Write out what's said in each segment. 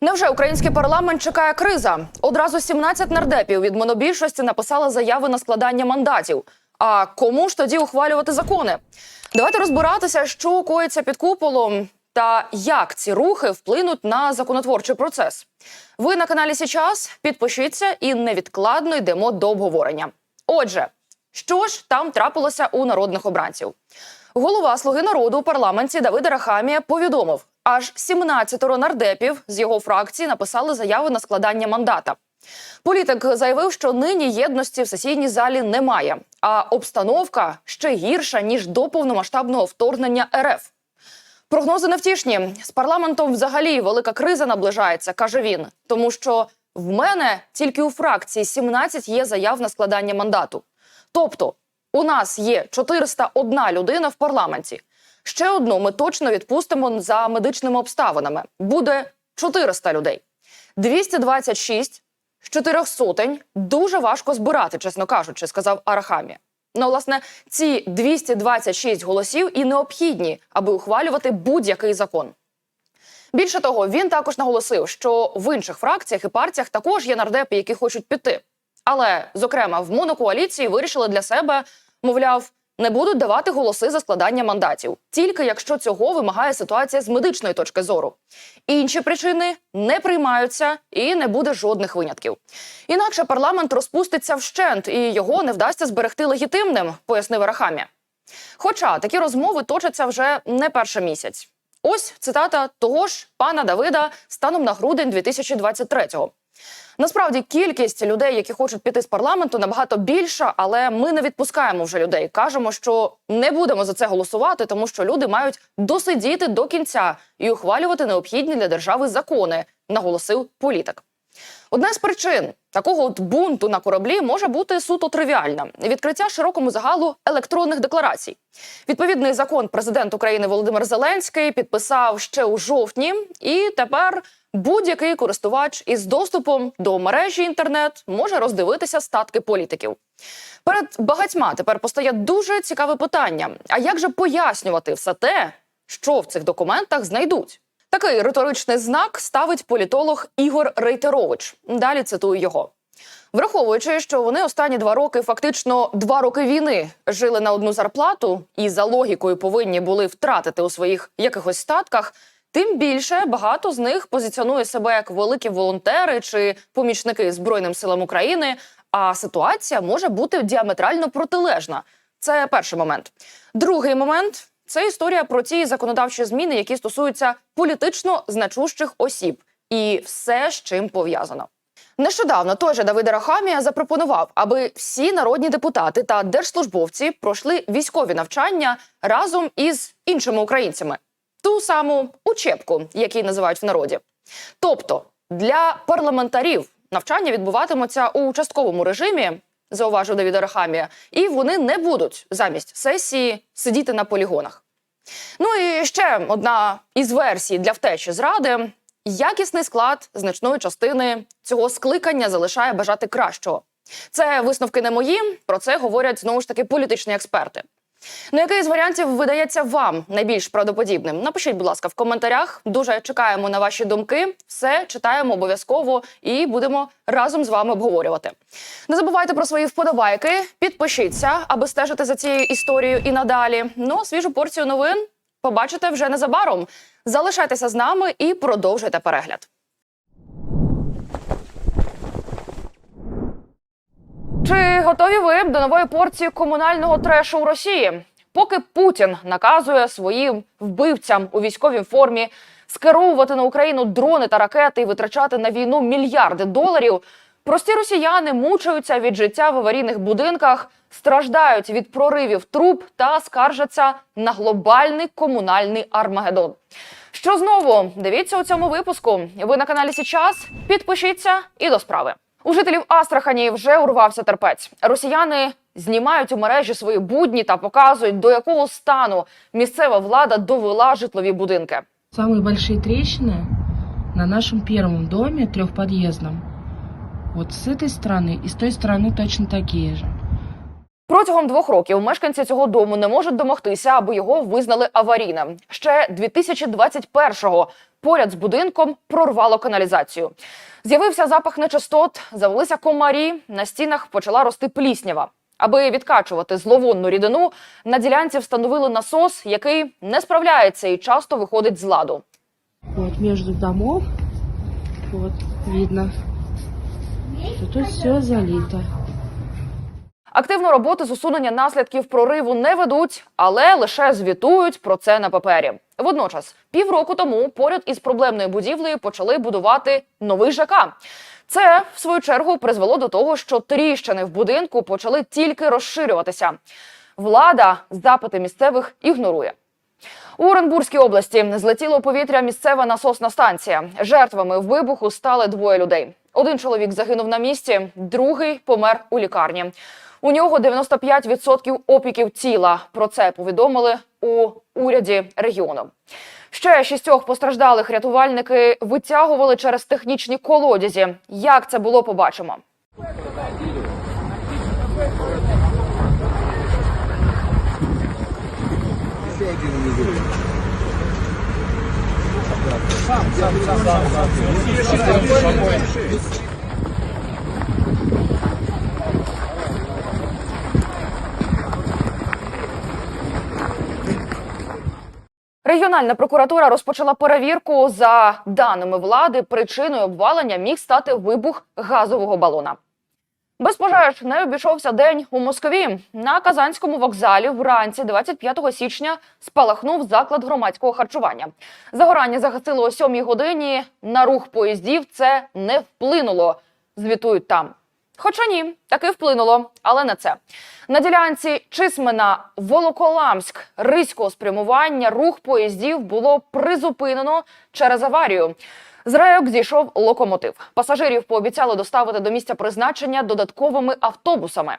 Невже український парламент чекає криза? Одразу 17 нардепів від монобільшості написали заяви на складання мандатів. А кому ж тоді ухвалювати закони? Давайте розбиратися, що коїться під куполом та як ці рухи вплинуть на законотворчий процес. Ви на каналі Січас. Підпишіться і невідкладно йдемо до обговорення. Отже, що ж там трапилося у народних обранців? Голова Слуги народу у парламенті Давид Рахамія повідомив, аж 17 нардепів з його фракції написали заяви на складання мандата. Політик заявив, що нині єдності в сесійній залі немає, а обстановка ще гірша ніж до повномасштабного вторгнення РФ. Прогнози невтішні. З парламентом взагалі велика криза наближається, каже він. Тому що в мене тільки у фракції 17 є заяв на складання мандату. Тобто, у нас є 401 людина в парламенті. Ще одну ми точно відпустимо за медичними обставинами. Буде 400 людей. 226 з чотирьох сотень дуже важко збирати, чесно кажучи, сказав Арахамія. Ну, власне, ці 226 голосів і необхідні, аби ухвалювати будь-який закон. Більше того, він також наголосив, що в інших фракціях і партіях також є нардепи, які хочуть піти. Але, зокрема, в монокоаліції вирішили для себе, мовляв, не будуть давати голоси за складання мандатів, тільки якщо цього вимагає ситуація з медичної точки зору. Інші причини не приймаються і не буде жодних винятків. Інакше парламент розпуститься вщент і його не вдасться зберегти легітимним, пояснив Арахамі. Хоча такі розмови точаться вже не перший місяць. Ось цитата того ж пана Давида станом на грудень 2023-го. Насправді кількість людей, які хочуть піти з парламенту, набагато більша, але ми не відпускаємо вже людей. Кажемо, що не будемо за це голосувати, тому що люди мають досидіти до кінця і ухвалювати необхідні для держави закони, наголосив політик. Одна з причин такого от бунту на кораблі може бути суто тривіальна відкриття широкому загалу електронних декларацій. Відповідний закон президент України Володимир Зеленський підписав ще у жовтні, і тепер будь-який користувач із доступом до мережі інтернет може роздивитися статки політиків. Перед багатьма тепер постає дуже цікаве питання: а як же пояснювати все те, що в цих документах знайдуть? Такий риторичний знак ставить політолог Ігор Рейтерович. Далі цитую його. Враховуючи, що вони останні два роки, фактично два роки війни, жили на одну зарплату і за логікою повинні були втратити у своїх якихось статках. Тим більше багато з них позиціонує себе як великі волонтери чи помічники Збройним силам України. А ситуація може бути діаметрально протилежна. Це перший момент. Другий момент це історія про ті законодавчі зміни, які стосуються політично значущих осіб, і все з чим пов'язано. Нещодавно той же Давид Рахамія запропонував, аби всі народні депутати та держслужбовці пройшли військові навчання разом із іншими українцями, ту саму учебку, який називають в народі. Тобто для парламентарів навчання відбуватимуться у частковому режимі, зауважив Давід Рахамія, і вони не будуть замість сесії сидіти на полігонах. Ну і ще одна із версій для втечі зради. Якісний склад значної частини цього скликання залишає бажати кращого. Це висновки не мої. Про це говорять знову ж таки політичні експерти. Ну, який з варіантів видається вам найбільш правдоподібним? Напишіть, будь ласка, в коментарях. Дуже чекаємо на ваші думки. Все читаємо обов'язково і будемо разом з вами обговорювати. Не забувайте про свої вподобайки, підпишіться, аби стежити за цією історією і надалі. Ну, свіжу порцію новин побачите вже незабаром. Залишайтеся з нами і продовжуйте перегляд. Чи готові ви до нової порції комунального трешу у Росії? Поки Путін наказує своїм вбивцям у військовій формі скеровувати на Україну дрони та ракети і витрачати на війну мільярди доларів, прості росіяни мучаються від життя в аварійних будинках, страждають від проривів труб та скаржаться на глобальний комунальний армагеддон. Що знову дивіться у цьому випуску? Ви на каналі Січас. Підпишіться і до справи. У жителів Астрахані вже урвався терпець. Росіяни знімають у мережі свої будні та показують, до якого стану місцева влада довела житлові будинки. Самые большие трещины на нашем первом доме, трехподъездном. Вот с этой стороны и с той стороны точно такие же. Протягом двох років мешканці цього дому не можуть домогтися, аби його визнали аварійним. Ще 2021-го поряд з будинком прорвало каналізацію. З'явився запах нечистот, завелися комарі, на стінах почала рости пліснява. Аби відкачувати зловонну рідину, на ділянці встановили насос, який не справляється і часто виходить з ладу. Вот между домов, вот видно, что тут все залито. Активну роботу з усунення наслідків прориву не ведуть, але лише звітують про це на папері. Водночас, півроку тому поряд із проблемною будівлею почали будувати новий ЖК. Це в свою чергу призвело до того, що тріщини в будинку почали тільки розширюватися. Влада запити місцевих ігнорує. У Оренбурзькій області злетіла у повітря місцева насосна станція. Жертвами вибуху стали двоє людей. Один чоловік загинув на місці, другий помер у лікарні. У нього 95% опіків тіла. Про це повідомили у уряді регіону. Ще шістьох постраждалих рятувальники витягували через технічні колодязі. Як це було, побачимо. Регіональна прокуратура розпочала перевірку. За даними влади, причиною обвалення міг стати вибух газового балона. Без пожеж не обійшовся день у Москві. На Казанському вокзалі вранці 25 січня спалахнув заклад громадського харчування. Загорання загасило о 7 годині. На рух поїздів це не вплинуло. Звітують там. Хоча ні, таки вплинуло, але не це. На ділянці Чисмина Волоколамськ ризького спрямування рух поїздів було призупинено через аварію. З рейок зійшов локомотив. Пасажирів пообіцяли доставити до місця призначення додатковими автобусами.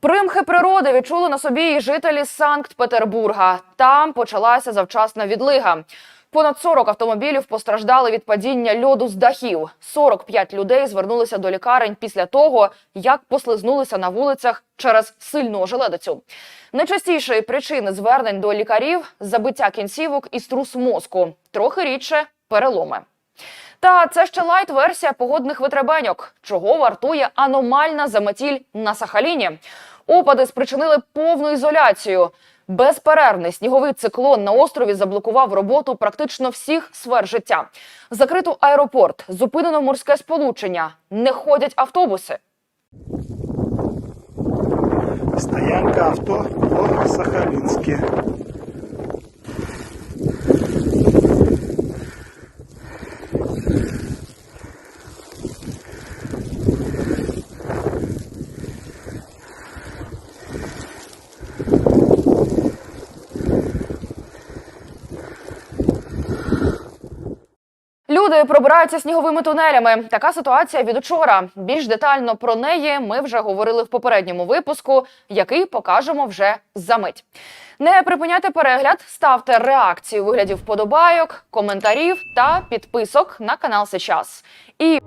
Примхи природи відчули на собі і жителі Санкт-Петербурга. Там почалася завчасна відлига. Понад 40 автомобілів постраждали від падіння льоду з дахів. 45 людей звернулися до лікарень після того, як послизнулися на вулицях через сильну ожеледицю. Найчастіші причини звернень до лікарів забиття кінцівок і струс мозку. Трохи рідше переломи. Та це ще лайт-версія погодних витребеньок, чого вартує аномальна заметіль на Сахаліні. Опади спричинили повну ізоляцію. Безперервний сніговий циклон на острові заблокував роботу практично всіх сфер життя. Закрито аеропорт, зупинено морське сполучення, не ходять автобуси. Стоянка авто по Сахалинске. Люди пробираються сніговими тунелями. Така ситуація від учора. Більш детально про неї ми вже говорили в попередньому випуску, який покажемо вже за мить. Не припиняйте перегляд, ставте реакції виглядів вигляді вподобайок, коментарів та підписок на канал Сейчас. І